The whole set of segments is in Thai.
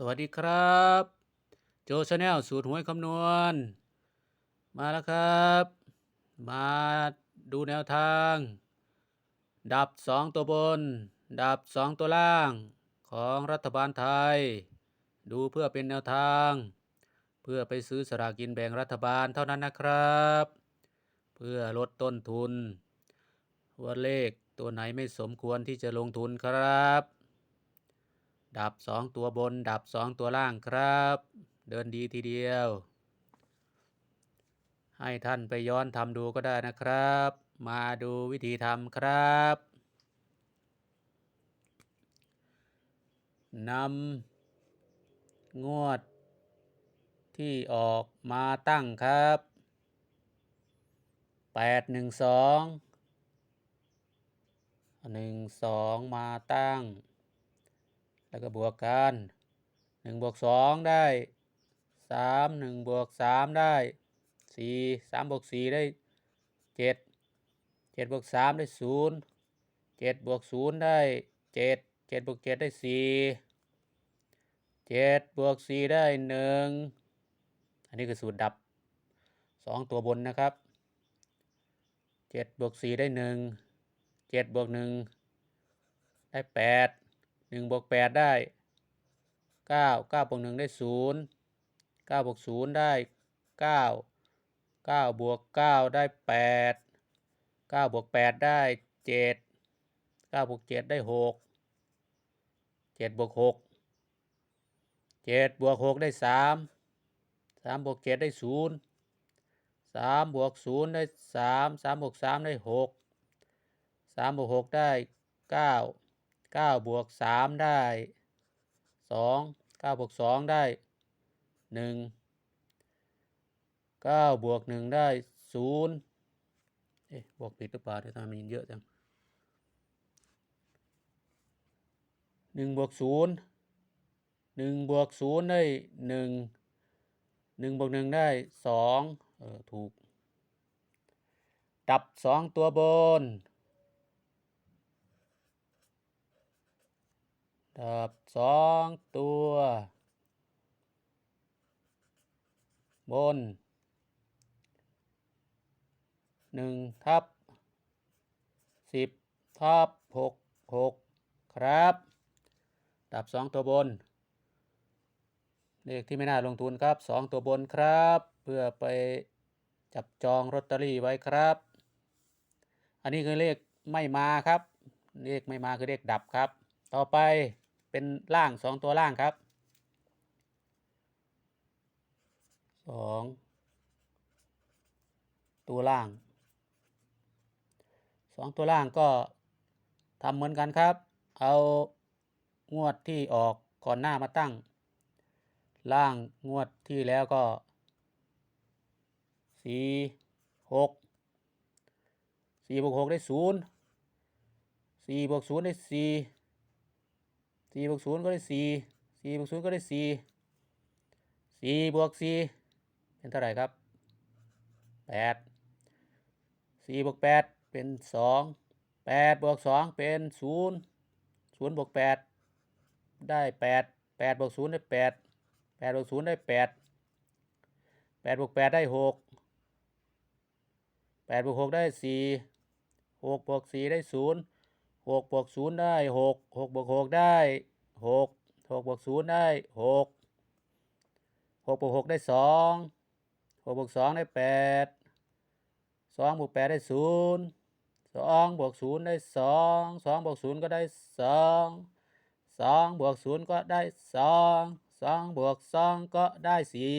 สวัสดีครับ โจชาแนลสูตรหวยคำนวณ มาแล้วครับ มาดูแนวทาง ดับสองตัวบน ดับสองตัวล่างของรัฐบาลไทย ดูเพื่อเป็นแนวทาง เพื่อไปซื้อสลากกินแบ่งรัฐบาลเท่านั้นนะครับ เพื่อลดต้นทุน ว่าเลขตัวไหนไม่สมควรที่จะลงทุนครับ ดับสองตัวบน ดับสองตัวล่างครับ เดินดีทีเดียว ให้ท่านไปย้อนทำดูก็ได้นะครับ มาดูวิธีทำครับนำงวด ที่ออกมาตั้งครับแปดหนึ่งสองหนึ่งสองมาตั้ง แล้วก็บวกกันหนึ่งบวกสองได้สามหนึ่งบวกสามได้สี่สามบวกสี่ได้เจ็ดเจ็ดบวกสามได้ศูนย์เจ็ดบวกศูนย์ได้เจ็ดเจ็ดบวกเจ็ดได้สี่เจ็ดบวกสี่ได้หนึ่งอันนี้คือสูตรดับสองตัวบนนะครับเจ็ดบวกสี่ได้หนึ่งเจ็ดบวกหนึ่งได้แปดหนึ่งบวกแปดได้เก้าเก้าบวกหนึ่งได้ศูนย์เก้าบวกศูนย์ได้เก้าเก้าบวกเก้าได้แปดเก้าบวกแปดได้เจ็ดเก้าบวกเจ็ดได้หกเจ็ดบวกหกเจ็ดบวกหกได้สามสามบวกเจ็ดได้ศูนย์สามบวกศูนย์ได้สามสามบวกสามได้หกสามบวกหกได้เก้าเก้าบวกสามได้สองเก้าบวกสองได้หนึ่งเก้าบวกหนึ่งได้ศูนย์เอ๊ะบวกผิดหรือเปล่าที่ทำไมมันเยอะจังหนึ่งบวกศูนย์หนึ่งบวกศูนย์ได้หนึ่งหนึ่งบวกหนึ่งได้สองเออ ถูก ดับสองตัวบน ดับสองตัว บนหนึ่งทับสิบทับหกหกครับ ดับสองตัวบน เลขที่ไม่น่าลงทุนครับสองตัวบนครับ เพื่อไปจับจองลอตเตอรี่ไว้ครับ อันนี้คือเลขไม่มาครับ เลขไม่มาคือเลขดับครับ ต่อไป เป็นล่างสองตัวล่างครับสองตัวล่างสองตัวล่างก็ทำเหมือนกันครับ เอางวดที่ออกก่อนหน้ามาตั้ง ล่างงวดที่แล้วก็สี่หกสี่บวกหกได้ศูนย์สี่บวกศูนย์ได้สี่ สี่บวกศูนย์ก็ได้สี่สี่บวกศูนย์ก็ได้สี่สี่บวกสี่เป็นเท่าไหร่ครับแปดสี่บวกแปดเป็นสองแปดบวกสองเป็นศูนย์ศูนย์บวกแปดได้แปดแปดบวกศูนย์ได้แปดแปดบวกศูนย์ได้แปดแปดบวกแปดได้หกแปดบวกหกได้สี่หกบวกสี่ได้ศูนย์ หกบวกศูนย์ได้หกหกบวกหกได้หกหกบวกศูนย์ได้หกหกบวกหกได้สองหกบวกสองได้แปดสองบวกแปดได้ศูนย์สองบวกศูนย์ได้สองสองบวกศูนย์ก็ได้สองสองบวกศูนย์ก็ได้สองสองบวกสองก็ได้สี่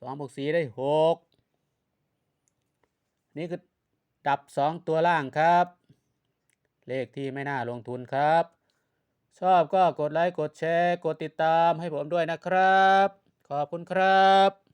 สองบวกสี่ได้หกนี่คือดับสองตัวล่างครับ เลขที่ไม่น่าลงทุนครับ ชอบก็กดไลค์กดแชร์ กดติดตามให้ผมด้วยนะครับ ขอบคุณครับ